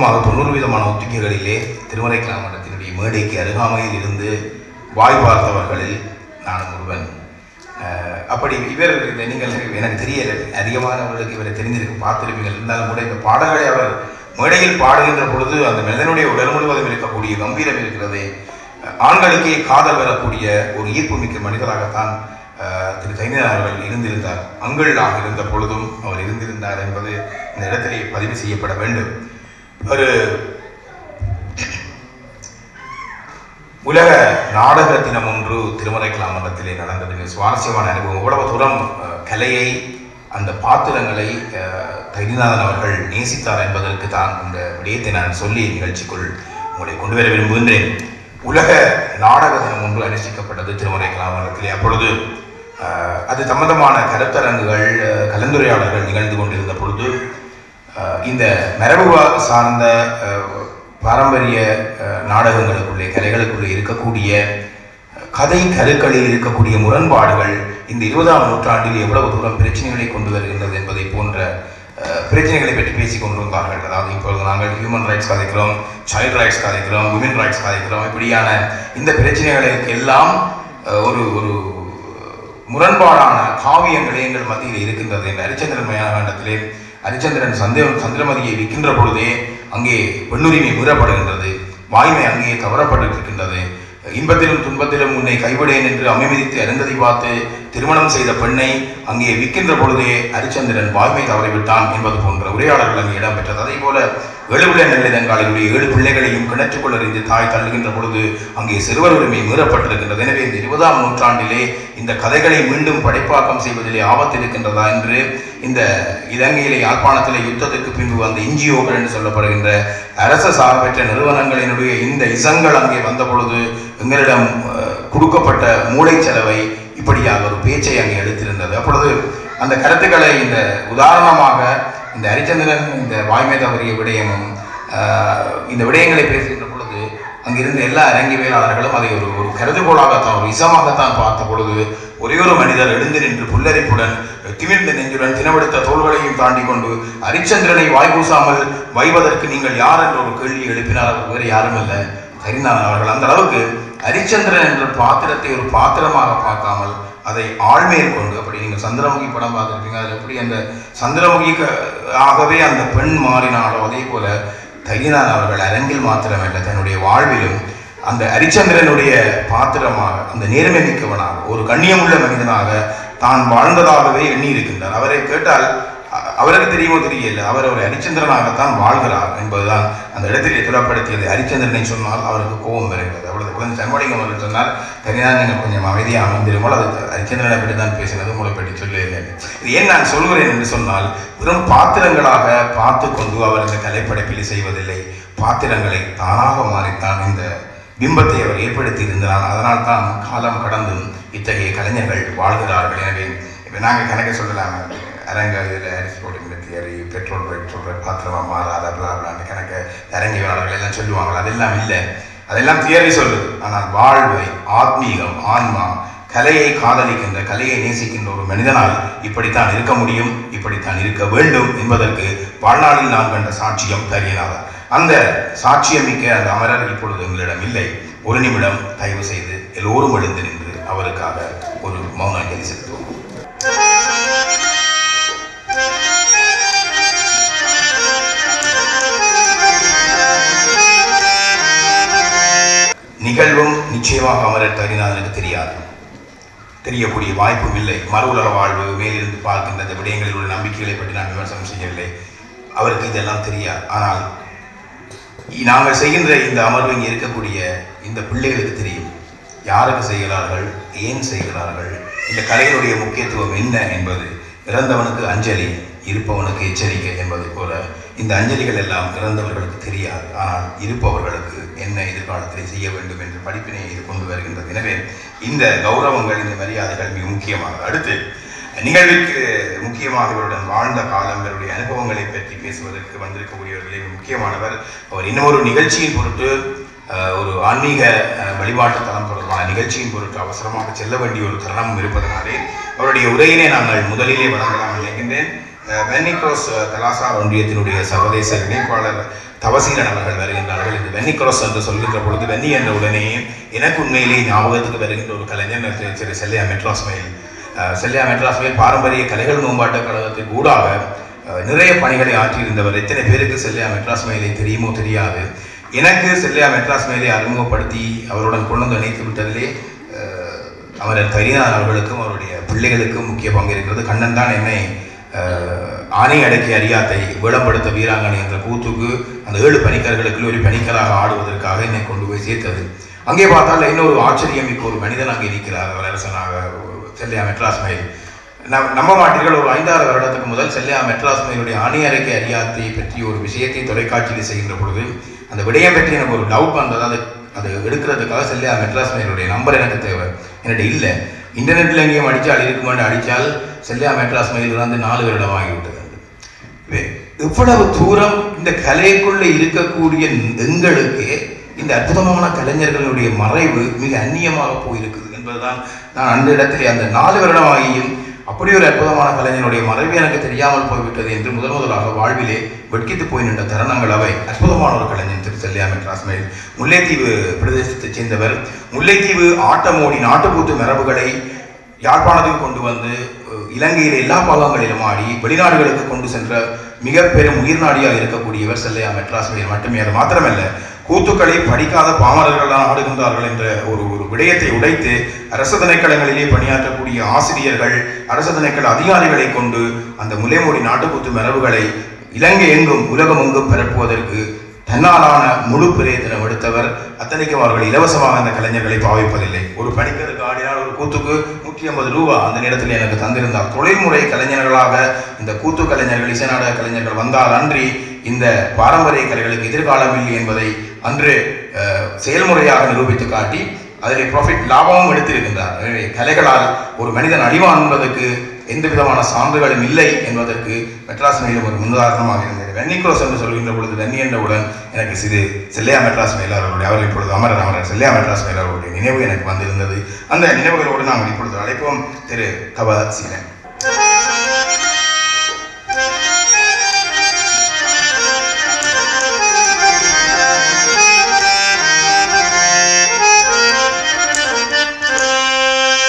அநேகமாக தொண்ணூறு விதமான ஒத்திகைகளிலே திருமறை கிராமத்தினுடைய மேடைக்கு அருகாமையில் இருந்து வாய் பார்த்தவர்களில் நான் ஒருவன். அப்படி இவர் இந்த நீங்கள் எனக்கு தெரியல. அதிகமானவர்களுக்கு இவரை தெரிஞ்சிருக்க பார்த்திருப்பீர்கள். இருந்தாலும் கூட இந்த பாடல்களை அவர் மேடையில் பாடுகின்ற பொழுது அந்த மனிதனுடைய உடல் முழுவதும் இருக்கக்கூடிய கம்பீரம் இருக்கிறதே ஆண்களுக்கே காதல் வரக்கூடிய ஒரு ஈர்ப்பு மிக்க மனிதராகத்தான் திரு தைனியன் அவர்கள் இருந்திருந்தார். அங்களாக இருந்த பொழுதும் அவர் இருந்திருந்தார் என்பது இந்த இடத்திலே பதிவு செய்யப்பட வேண்டும். ஒரு உலக நாடக தினம் ஒன்று திருமலை கிளாமண்டத்திலே நடந்தது. மிக சுவாரஸ்யமான அனுபவம். இவ்வளவு தூரம் கலையை அந்த பாத்திரங்களை கைதிநாதன் அவர்கள் நேசித்தார் என்பதற்கு தான் இந்த விடயத்தை நான் சொல்லி நிகழ்ச்சிக்குள் உங்களை கொண்டு வர விரும்புகின்றேன். உலக நாடக தினம் ஒன்று அனுஷ்டிக்கப்பட்டது திருமலை கிளாமண்டத்திலே அப்பொழுது அது சம்பந்தமான கருத்தரங்குகள் கலந்துரையாளர்கள் கலந்துரையாடல்கள் நிகழ்ந்து கொண்டிருந்த பொழுது இந்த மரபு சார்ந்த பாரம்பரிய நாடகங்களுக்குள்ளே கலைகளுக்குள்ளே இருக்கக்கூடிய கதை கருக்களில் இருக்கக்கூடிய முரண்பாடுகள் இந்த இருபதாம் நூற்றாண்டில் எவ்வளவு தூரம் பிரச்சனைகளை கொண்டு வருகின்றது என்பதை போன்ற பிரச்சனைகளை பற்றி பேசிக் கொண்டிருந்தார்கள். அதாவது இப்பொழுது நாங்கள் ஹியூமன் ரைட்ஸ் கதைக்கிறோம் சைல்ட் ரைட்ஸ் கதைக்கிறோம் உமன் ரைட்ஸ் கதைக்கிறோம் இப்படியான இந்த பிரச்சனைகளுக்கு எல்லாம் ஒரு ஒரு முரண்பாடான காவியங்களே எங்கள் மத்தியில் இருக்கின்றது. என்று ஹரிச்சந்திரன் மயானகாண்டத்திலே ஹரிச்சந்திரன் சந்தே சந்திரமதியை விற்கின்ற பொழுதே அங்கே பெண்ணுரிமை மீறப்படுகின்றது. வாய்மை அங்கே தவறப்பட்டிருக்கின்றது இன்பத்திலும் துன்பத்திலும் உன்னை கைவிடேன் என்று அமைமதித்து அருந்ததை பார்த்து திருமணம் செய்த பெண்ணை அங்கே விற்கின்ற பொழுதே ஹரிச்சந்திரன் வாய்மை தவறிவிட்டான் என்பது போன்ற உரையாடல்கள் அங்கே இடம்பெற்றது. அதே போல எழுவிட நெல்லிதங்காலினுடைய ஏழு பிள்ளைகளையும் கிணற்றுக்குள் அறிந்து தாய் தள்ளுகின்ற பொழுது அங்கே சிறுவர் உரிமை மீறப்பட்டிருக்கின்றது. எனவே இந்த இருபதாம் நூற்றாண்டிலே இந்த கதைகளை மீண்டும் படைப்பாக்கம் செய்வதிலே ஆபத்து இருக்கின்றதா என்று இந்த இலங்கையிலே யாழ்ப்பாணத்தில் யுத்தத்துக்கு பின்பு வந்த என்ஜிஓக்கள் என்று சொல்லப்படுகின்ற அரச சார்பற்ற நிறுவனங்களினுடைய இந்த இசங்கள் அங்கே வந்த பொழுது எங்களிடம் கொடுக்கப்பட்ட மூளை செலவை இப்படியாக ஒரு பேச்சை அங்கே எடுத்திருந்தது. அப்பொழுது அந்த கருத்துக்களை இந்த உதாரணமாக இந்த ஹரிச்சந்திரன் இந்த வாய்மை தவறிய விடயமும் இந்த விடயங்களை பேசுகின்ற அங்கிருந்த எல்லா அரங்கியவியலாளர்களும் அதை ஒரு ஒரு கருதுகோளாகத்தான் ஒரு இசமாகத்தான் பார்த்த பொழுது ஒரே ஒரு மனிதர் எழுந்து நின்று புல்லரிப்புடன் திமிர்ந்த நெஞ்சுடன் தினவெடுத்த தோள்களையும் தாண்டி கொண்டு ஹரிச்சந்திரனை வாய்பூசாமல் வைவதற்கு நீங்கள் யார் என்ற ஒரு கேள்வி எழுப்பினார் அவர் வேறு யாரும் இல்லை. கரிநாதன் அவர்கள் அந்த அளவுக்கு ஹரிச்சந்திரன் என்ற பாத்திரத்தை ஒரு பாத்திரமாக பார்க்காமல் அதை ஆழ்மேற்கொண்டு அப்படி நீங்கள் சந்திரமுகி படம் பார்த்துருப்பீங்க அதில் எப்படி அந்த சந்திரமுகி ஆகவே அந்த பெண் மாறினாலோ அதே போல தைரியநாதன் அவர்கள் அரங்கில் மாத்திரமல்ல தன்னுடைய வாழ்விலும் அந்த ஹரிச்சந்திரனுடைய பாத்திரமாக அந்த நேர்மை மிக்கவனாக ஒரு கண்ணியமுள்ள மனிதனாக தான் வாழ்ந்ததாகவே எண்ணி இருக்கின்றார் அவரை கேட்டால் அவருக்கு தெரியுமோ தெரியல. அவர் ஒரு ஹரிச்சந்திரனாகத்தான் வாழ்கிறார் என்பதுதான் அந்த இடத்திலே துறப்படுத்தியது ஹரிச்சந்திரனை சொன்னால் அவருக்கு கோபம் வருகிறது. அவ்வளவு கொஞ்சம் சண்முடிகம் அவர்கள் சொன்னால் தனியாக நீங்கள் கொஞ்சம் அமைதியாக அமைந்திருமோ அது ஹரிச்சந்திரனை பற்றி தான் பேசினது. உங்களை பற்றி சொல்லவில்லை இது ஏன் நான் சொல்கிறேன் என்று சொன்னால் வெறும் பாத்திரங்களாக பார்த்து கொண்டு அவர் இந்த கலைப்படைப்பில் செய்வதில்லை. பாத்திரங்களை தானாக மாறித்தான் இந்த பிம்பத்தை அவர் ஏற்படுத்தி இருந்தார். அதனால் தான் காலம் கடந்தும் இத்தகைய கலைஞர்கள் வாழ்கிறார்கள். எனவே இப்போ நாங்கள் கணக்கை சொல்லலாமே. அரங்க இதில் அரிசி தியரி பெட்ரோல் பைக் சொல்கிற பாத்திரமா மாறாத பிளாப்லான்னு கணக்கு அரங்கியவாளர்கள் எல்லாம் சொல்லுவாங்களா அதெல்லாம் இல்லை. அதெல்லாம் தியரி சொல்லுது. ஆனால் வாழ்வை ஆத்மீகம் ஆன்மா கலையை காதலிக்கின்ற கலையை நேசிக்கின்ற ஒரு மனிதனால் இப்படித்தான் இருக்க முடியும் இப்படித்தான் இருக்க வேண்டும் என்பதற்கு வாழ்நாளில் நாம் கண்ட சாட்சியம் தரியனாதான் அந்த சாட்சியமிக்க அந்த அமரர் இப்பொழுது எங்களிடம் இல்லை. ஒரு நிமிடம் தயவு செய்து எல்லோரும் எழுந்து நின்று அவருக்காக ஒரு மௌன அஞ்சலி செலுத்துவோம். நிகழ்வும் நிச்சயமாக அமரர் தரிநாதனுக்கு தெரியாது. தெரியக்கூடிய வாய்ப்பும் இல்லை. மறு உலக வாழ்வு மேலிருந்து பார்க்கின்ற அந்த விடயங்களில் உள்ள நம்பிக்கைகளை பற்றி நான் விமர்சனம் செய்யவில்லை. அவருக்கு இதெல்லாம் தெரியாது. ஆனால் நாங்கள் செய்கின்ற இந்த அமர்வு இங்கே இருக்கக்கூடிய இந்த பிள்ளைகளுக்கு தெரியும். யாருக்கு செய்கிறார்கள் ஏன் செய்கிறார்கள் இந்த கலையினுடைய முக்கியத்துவம் என்ன என்பது இறந்தவனுக்கு அஞ்சலி இருப்பவனுக்கு எச்சரிக்கை என்பதை போல இந்த அஞ்சலிகள் எல்லாம் இறந்தவர்களுக்கு தெரியாது. ஆனால் இருப்பவர்களுக்கு என்ன எதிர்காலத்தில் செய்ய வேண்டும் என்ற படிப்பினை இது கொண்டு வருகின்றது. எனவே இந்த கௌரவங்கள் இந்த மரியாதைகள் மிக முக்கியமானது அடுத்து நிகழ்விற்கு முக்கியமாக இவருடன் வாழ்ந்த காலம் இவருடைய அனுபவங்களை பற்றி பேசுவதற்கு வந்திருக்கக்கூடியவர்களே முக்கியமானவர். அவர் இன்னொரு நிகழ்ச்சியின் பொருட்டு ஒரு ஆன்மீக வழிபாட்டு தளம் தொடர்பான நிகழ்ச்சியின் பொருட்டு அவசரமாக செல்ல வேண்டிய ஒரு தருணம் இருப்பதனாலே அவருடைய உரையினை நாங்கள் முதலிலே வழங்கலாம் நினைக்கின்றேன் வென்னிக்ரோஸ் பெர்னிக்ரோஸ் ஒன்றியத்தினுடைய சர்வதேச இணைப்பாளர் தவசீரன் அவர்கள் வருகின்றார்கள். இந்த வென்னிக்ரோஸ் என்று சொல்கின்ற பொழுது வென்னி என்ற உடனே எனக்கு உண்மையிலேயே ஞாபகத்துக்கு வருகின்ற ஒரு கலைஞர் திரு- திரு மெட்ராஸ் மயில் செல்லியா செல்லையா மெட்ராஸ் மயில் பாரம்பரிய கலைகள் மேம்பாட்டுக் கழகத்திற்கு ஊடாக நிறைய பணிகளை ஆற்றியிருந்தவர். எத்தனை பேருக்கு செல்லியா மெட்ராஸ் மயிலை தெரியுமோ தெரியாது. எனக்கு செல்லியா மெட்ராஸ் மேலே அறிமுகப்படுத்தி அவருடன் கொண்டு வந்து இணைத்து விட்டதிலே அவரது அமரர் அவர்களுக்கும் அவருடைய பிள்ளைகளுக்கும் முக்கிய பங்கு இருக்கிறது. கண்ணன் தான் என்னை ஆணை அடக்கி அறியாத்தை விளம்படுத்த வீராங்கனை என்ற கூத்துக்கு அந்த ஏழு பணிக்கர்களுக்கு ஒரு பணிக்கராக ஆடுவதற்காக என்னை கொண்டு போய் சேர்த்தது. அங்கே பார்த்தால் இன்னொரு ஆச்சரியம் மிக்க ஒரு மனிதன் அங்கே இருக்கிறார் வல்லரசனாக செல்லையா மெட்ராஸ் மயில். நம் நம்ப மாட்டீர்கள் ஒரு ஐந்தாறு வருடத்துக்கு முதல் செல்லையா மெட்ராஸ் மயிலுடைய அணி அடக்கி அறியாத்தை பற்றி ஒரு விஷயத்தை தொலைக்காட்சியில் செய்கின்ற பொழுது அந்த விடயம் பற்றி எனக்கு ஒரு டவுட் வந்தது. அது அது எடுக்கிறதுக்காக செல்லையா மெட்ராஸ் மயிலுடைய நம்பர் எனக்கு தேவை. என்கிட்ட இல்லை. இன்டர்நெட்டில் எங்கேயும் அடித்தால் இருக்குமான்னு அடித்தால் செல்லையா மெட்ராஸ் மயிலிருந்து நாலு வருடம் ஆகிவிட்டது இவ்வளவு தூரம் இந்த கலைக்குள்ள இருக்கக்கூடிய எங்களுக்கு இந்த அற்புதமான கலைஞர்களுடைய மறைவு மிக அந்நியமாக போயிருக்குது என்பதுதான் நான் அந்த இடத்திலே அந்த நாலு வருடமாகியும் அப்படி ஒரு அற்புதமான கலைஞனுடைய மறைவு எனக்கு தெரியாமல் போய்விட்டது என்று முதல் முதலாக வாழ்விலே வெட்கித்து போய் நின்ற தருணங்கள் அவை. அற்புதமான ஒரு கலைஞன் திரு செல்லியா மெட்ராஸ் மயில். முல்லைத்தீவு பிரதேசத்தைச் சேர்ந்தவர். முல்லைத்தீவு ஆட்டமோடி நாட்டுக்கூத்து மரபுகளை யாழ்ப்பாணத்துக்கு கொண்டு வந்து இலங்கையில் எல்லா பாகங்களிலும் ஆடி வெளிநாடுகளுக்கு கொண்டு சென்ற மிக பெரும் உயிர்நாடியாக இருக்கக்கூடியவர் செல்லையா மெட்ராஸ்மையர் மட்டுமே. அது மாத்திரமல்ல கூத்துக்களை படிக்காத பாமரர்கள் தான் ஆடுகின்றார்கள் என்ற ஒரு ஒரு விடயத்தை உடைத்து அரசு திணைக்களங்களிலே பணியாற்றக்கூடிய ஆசிரியர்கள் அரசு திணைக்கள அதிகாரிகளை கொண்டு அந்த முலைமொழி நாட்டுக்கூத்து மரபுகளை இலங்கை எங்கும் உலகம் எங்கும் பரப்புவதற்கு தன்னாலான முழு பிரயத்தனம் எடுத்தவர். அத்தனைக்கும் அவர்கள் இலவசமாக அந்த கலைஞர்களை பாவிப்பதில்லை. ஒரு படிக்கிறதுக்கு ஆடினால் கூத்துக்கு நூற்றி ஐம்பது ரூபா அந்த நேரத்தில் எனக்கு தந்திருந்தார் தொழில்முறை கலைஞர்களாக இந்த கூத்து கலைஞர்கள் இசை நாடக கலைஞர்கள் வந்தால் அன்றி இந்த பாரம்பரிய கலைகளுக்கு எதிர்காலம் இல்லை என்பதை அன்று செயல்முறையாக நிரூபித்து காட்டி அதில் ப்ராஃபிட் லாபமும் எடுத்திருக்கின்றார். எனவே கலைகளால் ஒரு மனிதன் அழிவான் என்பதற்கு எந்த விதமான சான்றுகளும் இல்லை என்பதற்கு மெட்ராஸ் மேலும் ஒரு முன்னுதாரணமாக இருந்தது. வென்னி என்று சொல்கின்ற பொழுது வென்னி என்றவுடன் எனக்கு சிறு செல்லையா மெட்ராஸ் மேல் அவருடைய அவர் இப்பொழுது அமரர் அமரர் செல்லையா மெட்ராஸ் மேல் அவருடைய நினைவு எனக்கு வந்திருந்தது. அந்த நினைவுகளோடு நாம் இப்பொழுது அழைப்போம் திரு கவ சீலன்.